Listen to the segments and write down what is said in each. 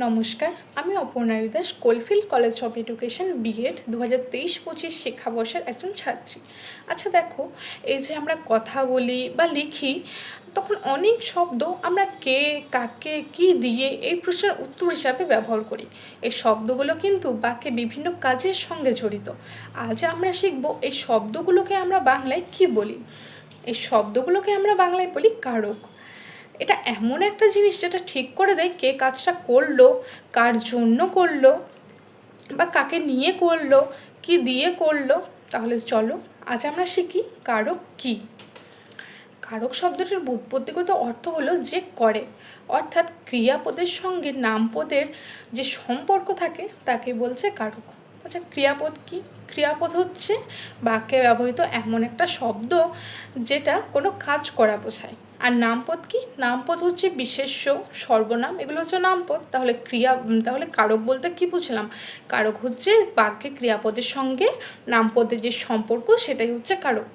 নমস্কার, আমি Aparna Das Coalfield College of Education BEd দু হাজার তেইশ পঁচিশ শিক্ষাবর্ষের একজন ছাত্রী। আচ্ছা দেখো, এই যে আমরা কথা বলি বা লিখি, তখন অনেক শব্দ আমরা কে, কাকে, কি দিয়ে এই প্রশ্নের উত্তর হিসাবে ব্যবহার করি। এই শব্দগুলো কিন্তু বাক্যে বিভিন্ন কাজের সঙ্গে জড়িত। আজ আমরা শিখব এই শব্দগুলোকে আমরা বাংলায় কি বলি? এই শব্দগুলোকে আমরা বাংলায় বলি কারক। এটা এমন একটা জিনিস যেটা ঠিক করে দেয় কে কাজটা করল, কার জন্য করল বা কাকে নিয়ে করল, কি দিয়ে করল। তাহলে চলো, আজ আমরা শিখি কারক কি। কারক শব্দটির বুৎপত্তিগত অর্থ হলো যে করে, অর্থাৎ ক্রিয়াপদের সঙ্গে নামপদের যে সম্পর্ক থাকে তাকে বলছে কারক। আচ্ছা ক্রিয়াপদ কি? ক্রিয়াপদ হচ্ছে বাক্যে ব্যবহৃত এমন একটা শব্দ যেটা কোনো কাজ করা বোঝায়। আর নামপদ কি? নামপদ হচ্ছে বিশেষ্য, সর্বনাম, এগুলো হচ্ছে নামপদ। তাহলে ক্রিয়া তাহলে কারক বলতে কি বুঝলাম? কারক হচ্ছে বাক্যে ক্রিয়াপদের সঙ্গে নামপদের যে সম্পর্ক, সেটাই হচ্ছে কারক।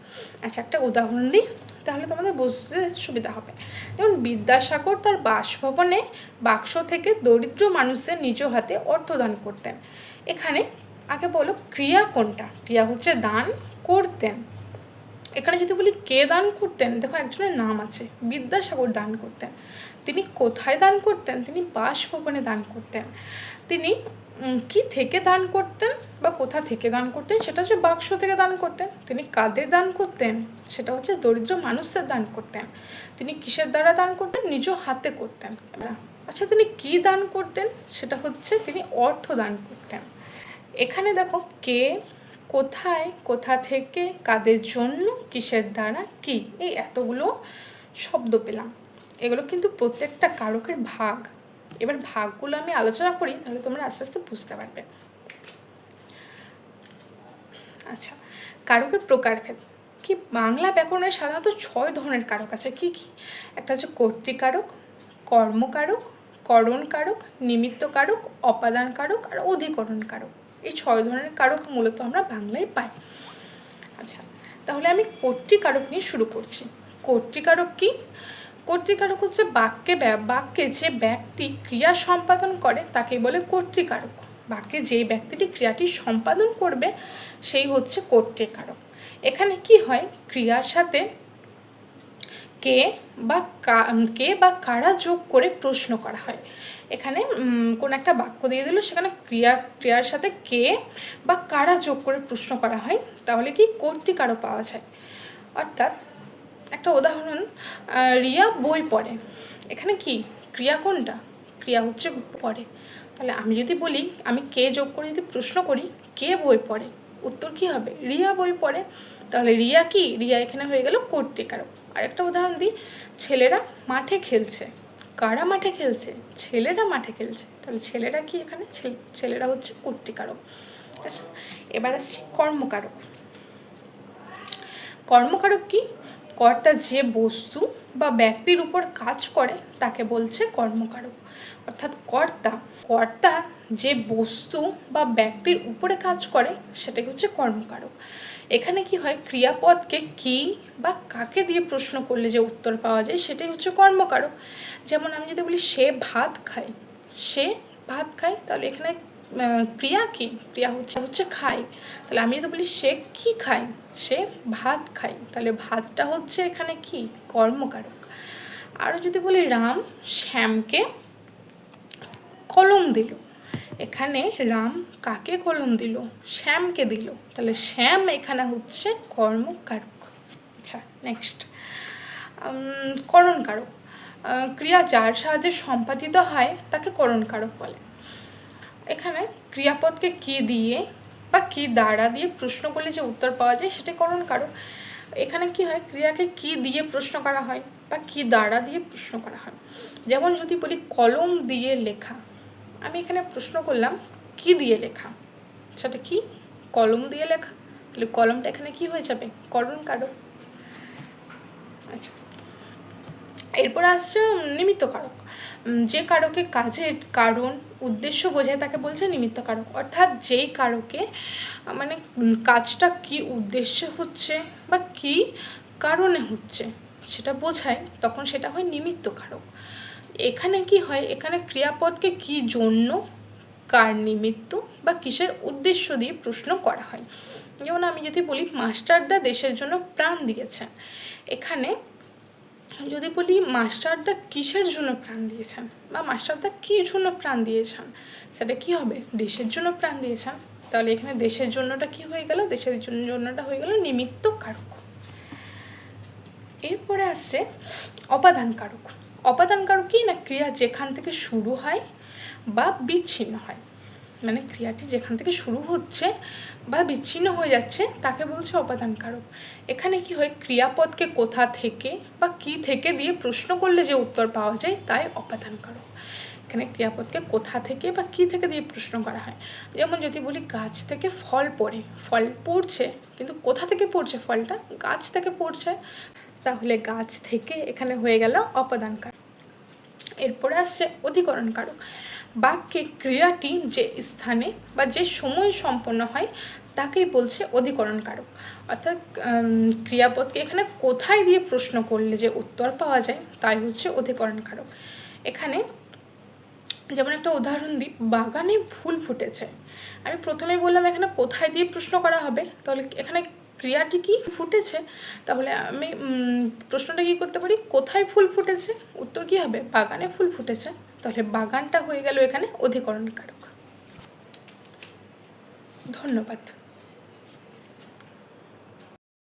আচ্ছা একটা উদাহরণ দিই, তাহলে তোমাদের বুঝতে সুবিধা হবে। যেমন বিদ্যাসাগর তার বাসভবনে বাক্স থেকে দরিদ্র মানুষের নিজ হাতে অর্থদান করতেন। এখানে আগে বলো, ক্রিয়া কোনটা? ক্রিয়া হচ্ছে দান, করতেন। এখানে যদি বলি কে দান করতেন, দেখো একজনের নাম আছে, বিদ্যাসাগর দান করতেন। তিনি কোথায় দান করতেন? তিনি বাসভবনে দান করতেন। তিনি কি থেকে দান করতেন বা কোথা থেকে দান করতেন সেটা হচ্ছে বাক্স থেকে দান করতেন। তিনি কাদের দান করতেন? সেটা হচ্ছে দরিদ্র মানুষদের দান করতেন। তিনি কিসের দ্বারা দান করতেন? নিজ হাতে করতেন। আচ্ছা তিনি কি দান করতেন? সেটা হচ্ছে তিনি অর্থ দান করতেন। এখানে দেখো কে কোথায়, কোথা থেকে, কাদের জন্য, কিসের দ্বারা, কি? এই এতগুলো শব্দ পেলাম। এগুলো কিন্তু প্রত্যেকটা কারকের ভাগ। এবার ভাগগুলো আমি আলোচনা করি, তাহলে তোমরা আস্তে আস্তে বুঝতে পারবে। আচ্ছা কারকের প্রকারভেদ। কি, বাংলা ব্যাকরণের সাধারণত ছয় ধরনের কারক আছে। কি কি? একটা হচ্ছে কর্তৃকারক কর্মকারক, করণ কারক, নিমিত্ত কারক, অপাদান কারক, আর অধিকরণ কারক। এই ছয় ধরনের কারক মূলত আমরা বাংলায় পাই। আচ্ছা তাহলে আমি কর্তৃকারক নিয়ে শুরু করছি। কর্তৃকারক কি? কর্তৃকারক হচ্ছে বাক্যে বাক্যে যে ব্যক্তি ক্রিয়া সম্পাদন করে তাকে বলে কর্তৃকারক বাক্যে যেই ব্যক্তিটি ক্রিয়াটি সম্পাদন করবে, সেই হচ্ছে কর্তৃকারক এখানে কি হয়? ক্রিয়ার সাথে কে বা কে বা কারা যোগ করে প্রশ্ন করা হয়। এখানে কোন একটা বাক্য দিয়ে দিল, সেখানে ক্রিয়া, ক্রিয়ার সাথে কে বা কারা যোগ করে প্রশ্ন করা হয়, তাহলে কি কর্তৃকারক পাওয়া যায়? অর্থাৎ, একটা উদাহরণ রিয়া বই পড়ে। এখানে কি? ক্রিয়া কোনটা? ক্রিয়া হচ্ছে পড়ে। তাহলে আমি যদি বলি, আমি কে যোগ করে যদি প্রশ্ন করি, কে বই পড়ে? উত্তর কি হবে? রিয়া বই পড়ে। তাহলে রিয়া কি? রিয়া এখানে হয়ে গেল কর্তৃকারক। আরেকটা উদাহরণ দিই, ছেলেরা মাঠে খেলছে। কারা মাঠে খেলছে? ছেলেরা মাঠে খেলছে। তাহলে ছেলেরা কি এখানে? ছেলেরা হচ্ছে কর্তৃকারক। আচ্ছা এবার আসছি কর্মকারক। কর্মকারক কি? কর্তা যে বস্তু বা ব্যক্তির উপর কাজ করে, তাকে বলছে কর্মকারক। অর্থাৎ কর্তা কর্তা যে বস্তু বা ব্যক্তির উপরে কাজ করে, সেটাই হচ্ছে কর্মকারক। এখানে কি হয়? ক্রিয়াপদকে কি বা কাকে দিয়ে প্রশ্ন করলে যে উত্তর পাওয়া যায় সেটাই হচ্ছে কর্মকারক। যেমন আমি যদি বলি, সে ভাত খায়। সে ভাত খায়, তাহলে এখানে ক্রিয়া কি? ক্রিয়া হচ্ছে হচ্ছে খায়। তাহলে আমি যদি বলি, সে কি খায়? সে ভাত খায়। তাহলে ভাতটা হচ্ছে এখানে কি? কর্মকারক। আরও যদি বলি, রাম শ্যামকে কলম দিল। এখানে রাম কাকে কলম দিল? শ্যামকে দিল। তাহলে শ্যাম এখানে হচ্ছে কর্মকারক। আচ্ছা নেক্সট করণকারক। ক্রিয়া যার সাহায্যে সম্পাদিত হয়, তাকে করণকারক বলে। এখানে ক্রিয়াপদকে কি দিয়ে বা কি দ্বারা দিয়ে প্রশ্ন করলে যে উত্তর পাওয়া যায়, সেটা করণকারক। এখানে কি হয়? ক্রিয়াকে কি দিয়ে প্রশ্ন করা হয় বা কি দ্বারা দিয়ে প্রশ্ন করা হয়? যেমন যদি বলি, কলম দিয়ে লেখা। আমি এখানে প্রশ্ন করলাম, কি দিয়ে লেখা? সেটা কি? কলম দিয়ে লেখা? তাহলে কলমটা এখানে কি হয়ে যাবে? করণ কারক আচ্ছা। এরপর আসছে নিমিত্ত কারক। যে কারকে কাজের কারণ, উদ্দেশ্য বোঝায় তাকে বলছে নিমিত্ত কারক। অর্থাৎ যেই কারকে মানে কাজটা কি উদ্দেশ্যে হচ্ছে বা কি কারণে হচ্ছে, সেটা বোঝায়, তখন সেটা হয় নিমিত্ত কারক। এখানে কি হয়? এখানে ক্রিয়াপদকে কি জন্য, কার নিমিত্ত বা কিসের উদ্দেশ্য দিয়ে প্রশ্ন করা হয়? যেমন আমি যদি বলি মাস্টারদা দেশের জন্য প্রাণ দিয়েছেন। এখানে যদি বলি মাস্টারদা কিসের জন্য প্রাণ দিয়েছেন? বা মাস্টারদা কী জন্য প্রাণ দিয়েছেন? সেটা কি হবে? দেশের জন্য প্রাণ দিয়েছেন। তাহলে এখানে দেশের জন্যটা কি হয়ে গেল? দেশের জন্যটা হয়ে গেল নিমিত্ত কারক। এরপরে আসছে অপাদান কারক। অপাদান কারক কি না ক্রিয়া যেখান থেকে শুরু হয় বা বিচ্ছিন্ন হয়। মানে ক্রিয়াটি যেখান থেকে শুরু হচ্ছে বা বিচ্ছিন্ন হয়ে যাচ্ছে, তাকে বলছে অপাদান কারক এখানে কি হয়? ক্রিয়াপদকে কোথা থেকে বা কি থেকে দিয়ে প্রশ্ন করলে যে উত্তর পাওয়া যায়, তাই অপাদান কারক এখানে ক্রিয়াপদকে কোথা থেকে বা কি থেকে দিয়ে প্রশ্ন করা হয়। যেমন যদি বলি, গাছ থেকে ফল পড়ে, ফল পড়ছে, কিন্তু কোথা থেকে পড়ছে ফলটা? গাছ থেকে পড়ছে। তাহলে গাছ থেকে এখানে হয়ে গেল অপাদান কারক এরপরে আসছে অধিকরণ কারক বাক্যে ক্রিয়াটি যে স্থানে বা যে সময় সম্পন্ন হয়, তাকেই বলছে অধিকরণ কারক অর্থাৎ ক্রিয়াপদকে এখানে কোথায় দিয়ে প্রশ্ন করলে যে উত্তর পাওয়া যায়, তাই হচ্ছে অধিকরণ কারক এখানে যেমন একটা উদাহরণ দিই, বাগানে ফুল ফুটেছে। আমি প্রথমে বললাম এখানে কোথায় দিয়ে প্রশ্ন করা হবে, তাহলে এখানে ক্রিয়াটি কি ফুটেছে? তাহলে আমি প্রশ্নটা কি করতে পারি? কোথায় ফুল ফুটেছে? উত্তর কি হবে? বাগানে ফুল ফুটেছে। তাহলে বাগানটা হয়ে গেল এখানে অধিকরণ কারক ধন্যবাদ।